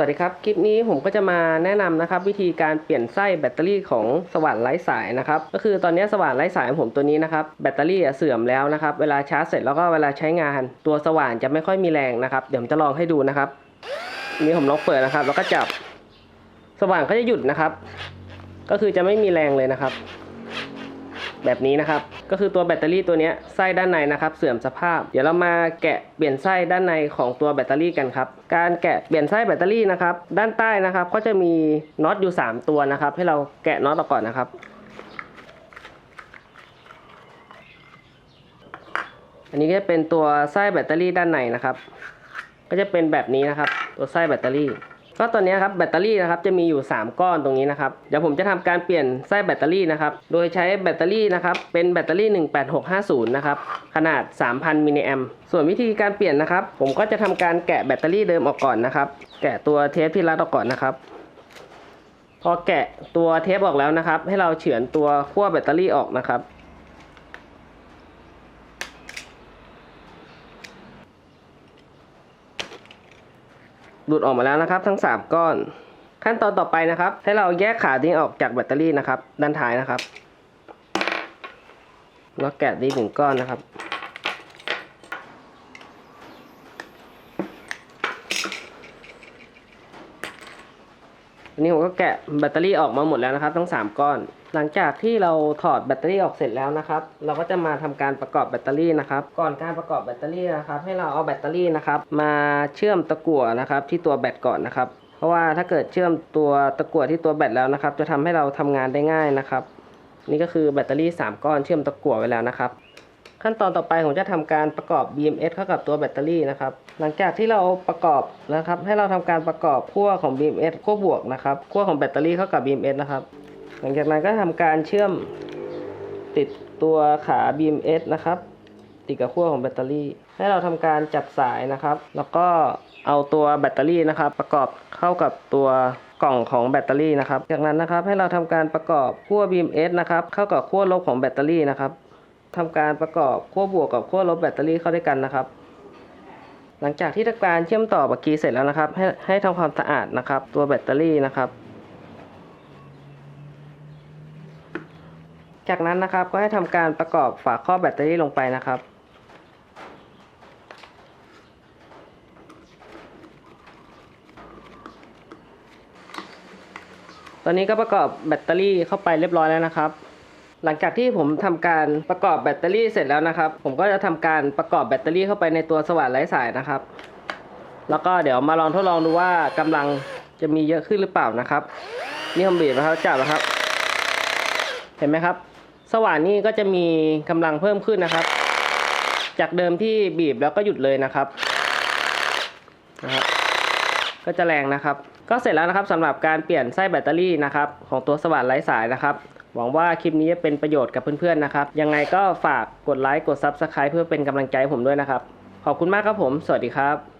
วัสดีครับ คลิปนี้ผมก็จะมาแนะนำนะครับ วิธีการเปลี่ยนไส้แบตเตอรี่ของสว่านไร้สายนะครับก็คือตอนนี้สว่านไร้สายของผมตัวนี้นะครับแบตเตอรี่เสื่อมแล้วนะครับเวลาชาร์จเสร็จแล้วก็เวลาใช้งาน ตัวสว่านจะไม่ค่อยมีแรงนะครับ เดี๋ยวผมจะลองให้ดูนะครับอันนี้ผมลองเปิดนะครับ แล้วก็จับสว่านก็จะหยุดนะครับ ก็คือจะไม่มีแรงเลยนะครับ แบบนี้นะครับ ก็คือตัวแบตเตอรี่ตัวนี้ไส้ด้านในนะครับ เสื่อมสภาพ เดี๋ยวเรามาแกะเปลี่ยนไส้ด้านในของตัวแบตเตอรี่กันครับ การแกะเปลี่ยนไส้แบตเตอรี่นะครับ ด้านใต้นะครับ ก็จะมีน็อตอยู่ 3 ตัวนะครับ ให้เราแกะน็อตออกก่อนนะครับอันนี้ก็จะเป็นตัวไส้แบตเตอรี่ด้านในนะครับ ก็จะเป็นแบบนี้นะครับ ตัวไส้แบตเตอรี่ ก็ตอนนี้ครับแบตเตอรี่นะครับจะมีอยู่ 3 ก้อนตรงนี้นะครับเดี๋ยวผมจะทำการเปลี่ยนไส้แบตเตอรี่นะครับโดยใช้แบตเตอรี่นะครับเป็นแบตเตอรี่ 18650 นะครับขนาด 3,000 มิลลิแอมส่วนวิธีการเปลี่ยนนะครับ ผมก็จะทำการแกะแบตเตอรี่เดิมออกก่อนนะครับแกะตัวเทปที่รัดออกก่อนนะครับพอแกะตัวเทปออกแล้วนะครับ ให้เราเฉือนตัวขั้วแบตเตอรี่ออกนะครับ หลุดออกมาแล้วนะครับ ทั้ง 3 ก้อน ขั้นตอนต่อไปนะครับ ให้เราแยกขาดิ้งออกจากแบตเตอรี่นะครับ ด้านท้ายนะครับแล้วแกะดีหนึ่งก้อนนะครับันนี้ผมก็แกะแบตเตอรี่ออกมาหมดแล้วนะครับ ทั้ง 3 ก้อน หลังจากที่เราถอดแบตเตอรี่ออกเสร็จแล้วนะครับ เราก็จะมาทำการประกอบแบตเตอรี่นะครับ ก่อนการประกอบแบตเตอรี่นะครับ ให้เราเอาแบตเตอรี่นะครับ มาเชื่อมตะกั่วนะครับ ที่ตัวแบตก่อนนะครับ เพราะว่าถ้าเกิดเชื่อมตัวตะกั่วที่ตัวแบตแล้วนะครับ จะทำให้เราทำงานได้ง่ายนะครับ นี่ก็คือแบตเตอรี่ 3 ก้อนเชื่อมตะกั่วไว้แล้วนะครับ ขั้นตอนต่อไปผมจะทำการประกอบ BMS เข้ากับตัวแบตเตอรี่นะครับ หลังจากที่เราประกอบนะครับ ให้เราทำการประกอบขั้วของ BMS ขั้วบวกนะครับขั้วของแบตเตอรี่เข้ากับ BMS นะครับ หลังจากนั้นก็ทำการเชื่อมติดตัวขา BMS นะครับ ติดกับขั้วของแบตเตอรี่ ให้เราทำการจับสายนะครับ แล้วก็เอาตัวแบตเตอรี่นะครับ ประกอบเข้ากับตัวกล่องของแบตเตอรี่นะครับ จากนั้นนะครับให้เราทำการประกอบขั้ว BMS นะครับเข้ากับขั้วลบของแบตเตอรี่นะครับ ทำการประกอบขั้วบวกกับขั้วลบแบตเตอรี่เข้าด้วยกันนะครับ หลังจากที่ทำการเชื่อมต่อบักกีเสร็จแล้วนะครับ ให้ให้ทำความสะอาดนะครับ ตัวแบตเตอรี่นะครับ จากนั้นนะครับก็ให้ทำการประกอบฝาครอบแบตเตอรี่ลงไปนะครับตอนนี้ก็ประกอบแบตเตอรี่เข้าไปเรียบร้อยแล้วนะครับ หลังจากที่ผมทำการประกอบแบตเตอรี่เสร็จแล้วนะครับ ผมก็จะทำการประกอบแบตเตอรี่เข้าไปในตัวสว่านไร้สายนะครับ แล้วก็เดี๋ยวมาลองทดลองดูว่ากำลังจะมีเยอะขึ้นหรือเปล่านะครับ นี่ผมบีบนะครับจับนะครับ เห็นไหมครับ สว่านนี่ก็จะมีกำลังเพิ่มขึ้นนะครับ จากเดิมที่บีบแล้วก็หยุดเลยนะครับนะครับ ก็จะแรงนะครับ ก็เสร็จแล้วนะครับสำหรับการเปลี่ยนไส้แบตเตอรี่นะครับ ของตัวสว่านไร้สายนะครับ หวังว่าคลิปนี้จะเป็นประโยชน์กับเพื่อนๆนะครับ ยังไงก็ฝากกดไลค์กด Subscribe เพื่อเป็นกำลังใจผมด้วยนะครับ ขอบคุณมากครับผม สวัสดีครับ